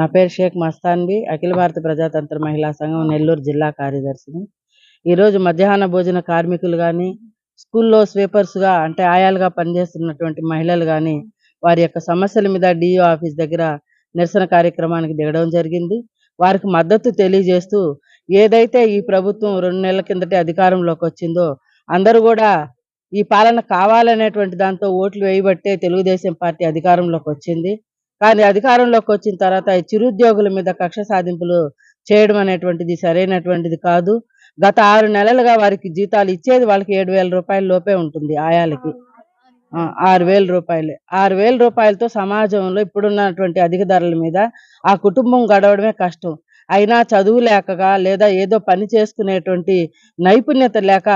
నా పేరు షేక్ మస్తాన్బి అఖిల భారత ప్రజాతంత్ర మహిళా సంఘం నెల్లూరు జిల్లా కార్యదర్శిని. ఈరోజు మధ్యాహ్న భోజన కార్మికులు కానీ స్కూల్లో స్వీపర్స్గా అంటే ఆయాలుగా పనిచేస్తున్నటువంటి మహిళలు కానీ వారి యొక్క సమస్యల మీద డిఓ ఆఫీస్ దగ్గర నిరసన కార్యక్రమానికి దిగడం జరిగింది. వారికి మద్దతు తెలియజేస్తూ ఏదైతే ఈ ప్రభుత్వం రెండు నెలల కిందటే అధికారంలోకి వచ్చిందో అందరూ కూడా ఈ పాలన కావాలనేటువంటి దాంతో ఓట్లు వేయబట్టే తెలుగుదేశం పార్టీ అధికారంలోకి వచ్చింది. కానీ అధికారంలోకి వచ్చిన తర్వాత ఈ చిరుద్యోగుల మీద కక్ష సాధింపులు చేయడం అనేటువంటిది సరైనటువంటిది కాదు. గత ఆరు నెలలుగా వారికి జీతాలు ఇచ్చేది వాళ్ళకి ఏడు వేల రూపాయల లోపే ఉంటుంది ఆయాలకి. ఆరు వేల రూపాయలు. ఆరు వేల రూపాయలతో సమాజంలో ఇప్పుడున్నటువంటి అధిక ధరల మీద ఆ కుటుంబం గడవడమే కష్టం. అయినా చదువు లేకగా లేదా ఏదో పని చేసుకునేటువంటి నైపుణ్యత లేక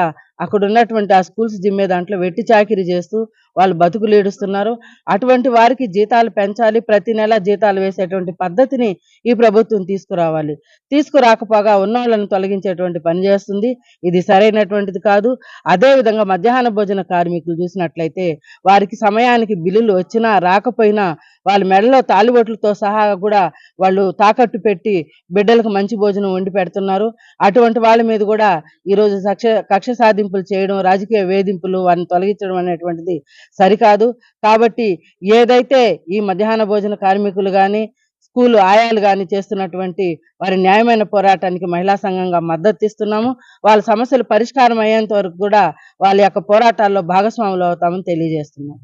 అక్కడ ఉన్నటువంటి ఆ స్కూల్స్ జిమ్మే దాంట్లో వెట్టి చాకిరీ చేస్తూ వాళ్ళు బతుకులు ఈడుస్తున్నారు అటువంటి వారికి జీతాలు పెంచాలి. ప్రతి నెల జీతాలు వేసేటువంటి పద్ధతిని ఈ ప్రభుత్వం తీసుకురావాలి. తీసుకురాకపోగా ఉన్న వాళ్ళని తొలగించేటువంటి పని చేస్తుంది. ఇది సరైనటువంటిది కాదు. అదే విధంగా మధ్యాహ్న భోజన కార్మికులు చూసినట్లయితే వారికి సమయానికి బిల్లులు వచ్చినా రాకపోయినా వాళ్ళ మెడలో తాలిబొట్లతో సహా కూడా వాళ్ళు తాకట్టు పెట్టి బిడ్డలకు మంచి భోజనం వండి పెడుతున్నారు. అటువంటి వాళ్ళ మీద కూడా ఈరోజు కక్ష కక్ష సాధింపులు చేయడం రాజకీయ వేధింపులు వారిని తొలగించడం అనేటువంటిది సరికాదు. కాబట్టి ఏదైతే ఈ మధ్యాహ్న భోజన కార్మికులు కానీ స్కూల్ ఆయాలు కానీ చేస్తున్నటువంటి వారి న్యాయమైన పోరాటానికి మహిళా సంఘంగా మద్దతు ఇస్తున్నాము. వాళ్ళ సమస్యలు పరిష్కారం అయ్యేంత వరకు కూడా వాళ్ళ యొక్క పోరాటాల్లో భాగస్వాములు అవుతామని తెలియజేస్తున్నాం.